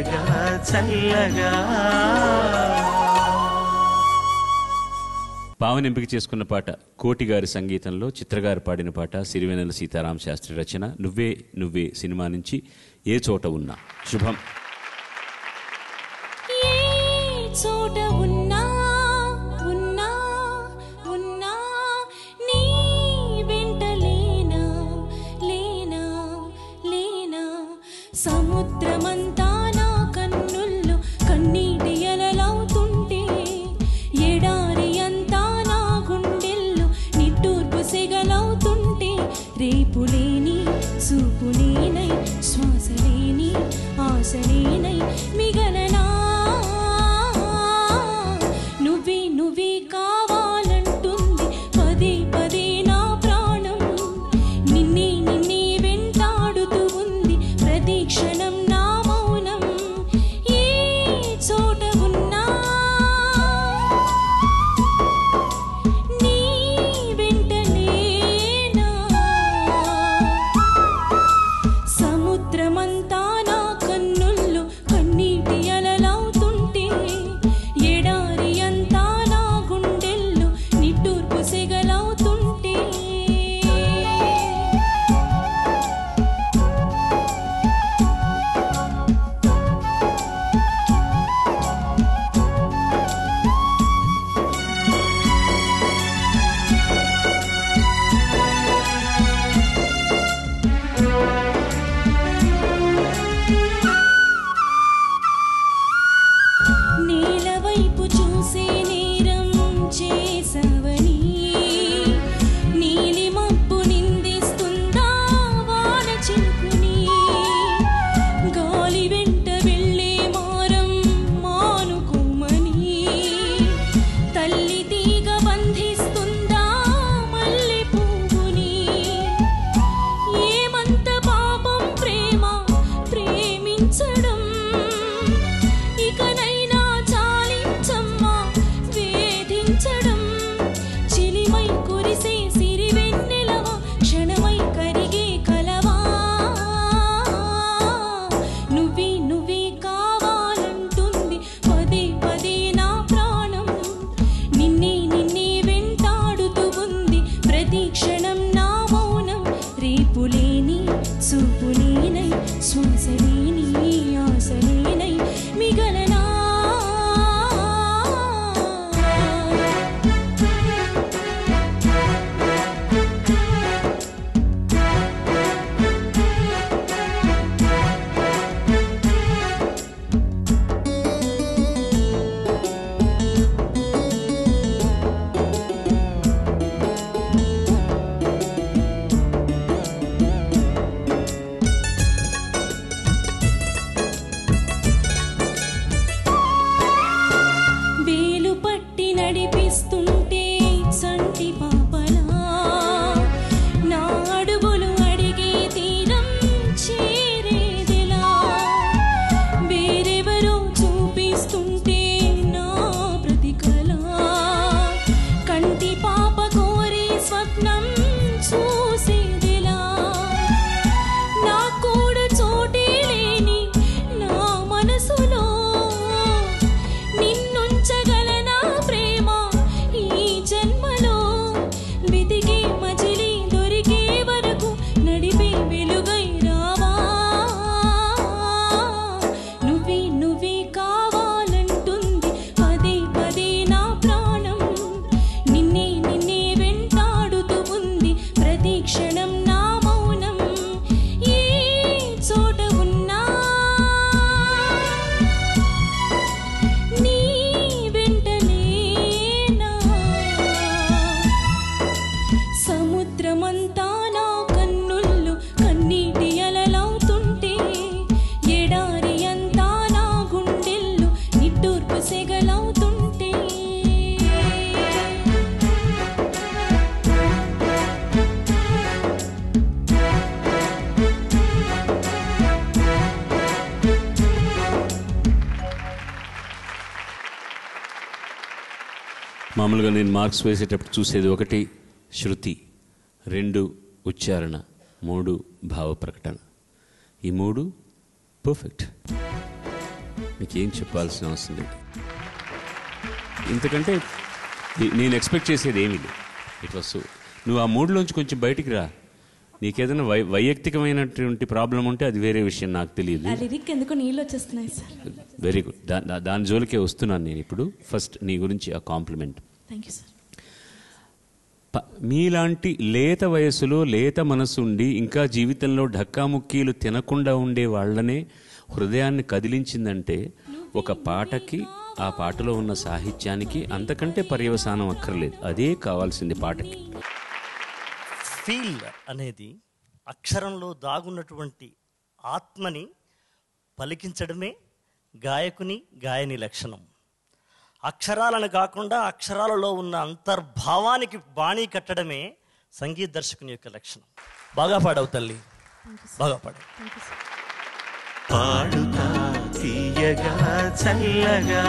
చల్లగా చల్లగా. పావన ఎంపిక చేసుకున్న పాట కోటిగారి సంగీతంలో చిత్రగారు పాడిన పాట సిరివెన్నెల సీతారాం శాస్త్రి రచన నువ్వే నువ్వే సినిమా నుంచి ఏ చోట ఉన్నా. శుభం. సముద్రమంతా కన్నుళ్ళు ఎడారి అంతా సెగలవుతుంటే మామూలుగా నేను మార్క్స్ వేసేటప్పుడు చూసేది ఒకటి. శృతి రెండు ఉచ్చారణ మూడు భావ ప్రకటన. ఈ మూడు పర్ఫెక్ట్ మీకేం చెప్పాల్సిన అవసరం లేదు. ఇంతకంటే నేను ఎక్స్పెక్ట్ చేసేది ఏమీ లేదు. ఇట్ వాస్ నువ్వు ఆ మూడులోంచి కొంచెం బయటికి రా. నీకేదైనా వై వైయక్తికమైనటువంటి ప్రాబ్లం ఉంటే అది వేరే విషయం నాకు తెలియదు. ఎందుకు నీళ్ళు వచ్చేస్తున్నాయి సార్. వెరీ గుడ్ దాని జోలికే వస్తున్నాను నేను ఇప్పుడు. ఫస్ట్ నీ గురించి ఆ కాంప్లిమెంట్ థ్యాంక్ యూ సార్ మీలాంటి లేత వయసులో లేత మనసుండి ఇంకా జీవితంలో ఢక్కాముక్కీలు తినకుండా ఉండే వాళ్ళనే హృదయాన్ని కదిలించిందంటే ఒక పాటకి ఆ పాటలో ఉన్న సాహిత్యానికి అంతకంటే పర్యవసానం అక్కర్లేదు. అదే కావాల్సింది పాటకి. ఫీల్ అనేది అక్షరంలో దాగున్నటువంటి ఆత్మని పలికించడమే గాయకుని గాయని లక్షణం. అక్షరాలను కాకుండా అక్షరాలలో ఉన్న అంతర్భావానికి బాణీ కట్టడమే సంగీత దర్శకుని యొక్క లక్షణం. బాగా పాడవు తల్లి. బాగా సార్ పాడుతా తీయగా చల్లగా